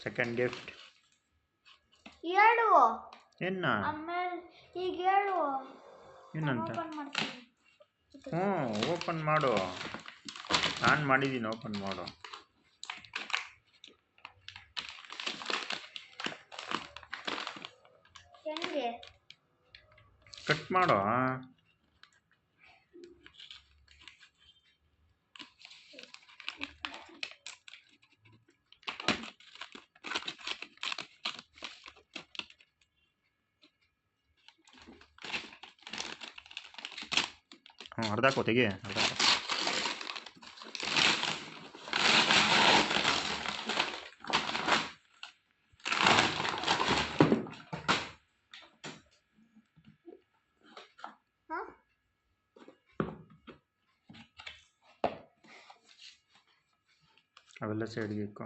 Second gift ಹೇಳು ಏನ ಆಮೇಲೆ ಈಗ ಹೇಳುವ? ಏನಂತ? ಹ್ಞೂ ಓಪನ್ ಮಾಡು. ನಾನು ಮಾಡಿದ್ದೀನಿ ಓಪನ್ ಮಾಡು. ಹೆಂಗೆ? ಕಟ್ ಮಾಡು ಹ್ಞೂ ಅರ್ಧಾಕೋ ತೆಗಿ ಅರ್ಧಾಕೋ ಹಾಂ ಅವೆಲ್ಲ ಸೈಡ್ಗೆ ಇಕ್ಕೋ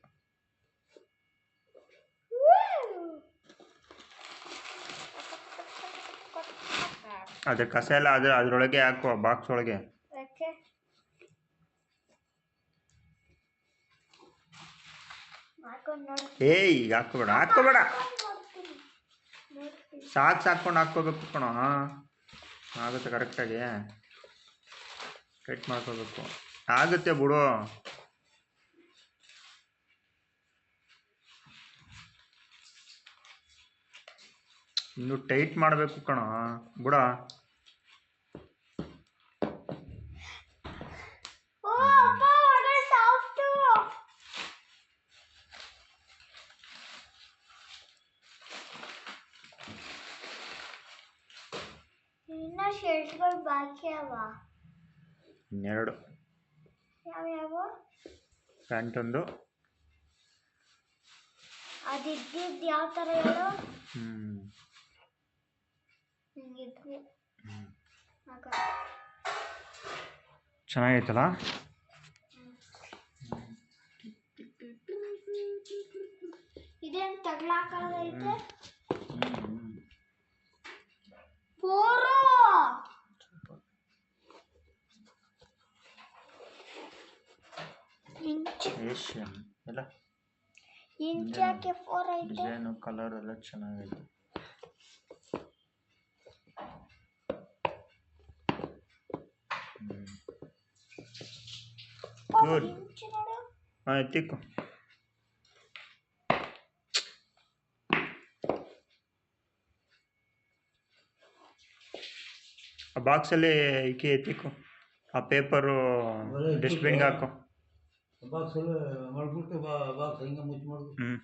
ಅದ್ರ ಕಸ ಎಲ್ಲ ಅದ್ರ ಅದ್ರೊಳಗೆ ಹಾಕುವ ಬಾಕ್ಸ್ ಒಳಗೆ ಯಾಕೆ ಮಾಡ್ಕೊಂಡು ನೋಡಿ ಏಯ್ ಈಗ ಹಾಕೋಬೇಡ ಹಾಕೋಬೇಡ ನೋಡ್ತೀನಿ ನೋಡ್ತೀನಿ ಸಾಕು ಸಾಕೊಂಡು ಹಾಕ್ಕೋಬೇಕು ಕಣೋ ಆಗುತ್ತೆ ಕರೆಕ್ಟಾಗಿ ಕಟ್ ಮಾಡ್ಕೋಬೇಕು ಆಗುತ್ತೆ ಬಿಡು ಇನ್ನು ಟೈಟ್ ಮಾಡಬೇಕು ಕಣ. ಬುಡ. ಇನ್ನ ಶರ್ಟ್ಗಳು ಬಾಕಿ ಅವ. ಇನ್ನೆರಡು. ಯಾವ್ಯಾವ ಪ್ಯಾಂಟ್ ಒಂದು. ಅದಿದ್ದಿದ್ದು ಯಾವ ಥರ ಹೇಳು? ಹ್ಞೂ ಚೆನ್ನಾಗೈತಲ್ಲ? ಇದೇನು ತಗ್ಲಾಕೈತೆ ಪೋರು ಏಷ್ಯನ್. ಎಲ್ಲ ಇಂಚ್ ಯಾಕೆ ಫೋರ್ ಐತೆ? ಡಿಸೈನು ಕಲರ್ ಎಲ್ಲ ಚೆನ್ನಾಗೈತೆ. ನೋಡು ಹಾಂ ಎತ್ತಿಕ್ಕು ಆ ಬಾಕ್ಸಲ್ಲಿ ಇಕ್ಕಿ ಎತ್ತಿಕ್ಕು ಆ ಪೇಪರು ಡಸ್ಟ್ಬಿನ್ಗೆ ಹಾಕು. ಬಾಕ್ಸ್ ಎಲ್ಲ ಮಾಡ್ಬಿಟ್ಟು ಬಾ ಬಾಕ್ಸ್ ಹಿಂಗೆ ಮುಚ್ಚಿ ಮಾಡ್ಬಿಟ್ಟು ಹ್ಞೂ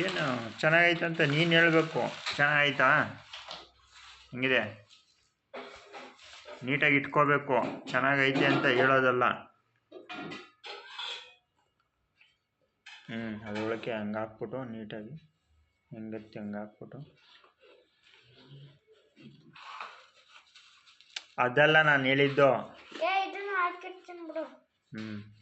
ಏನು ಚೆನ್ನಾಗೈತೆ ಅಂತ ನೀನು ಹೇಳಬೇಕು. ಚೆನ್ನಾಗೈತಾ? ಹೆಂಗಿದೆ? ನೀಟಾಗಿ ಇಟ್ಕೋಬೇಕು. ಚೆನ್ನಾಗೈತೆ ಅಂತ ಹೇಳೋದಲ್ಲ. ಹ್ಞೂ ಅದರೊಳಕ್ಕೆ ಹಂಗೆ ಹಾಕ್ಬಿಟ್ಟು ನೀಟಾಗಿ ಹೆಂಗತ್ತೆ ಹಂಗೆ ಹಾಕ್ಬಿಟ್ಟು. ಅದಲ್ಲ ನಾನು ಹೇಳಿದ್ದು. ಹ್ಞೂ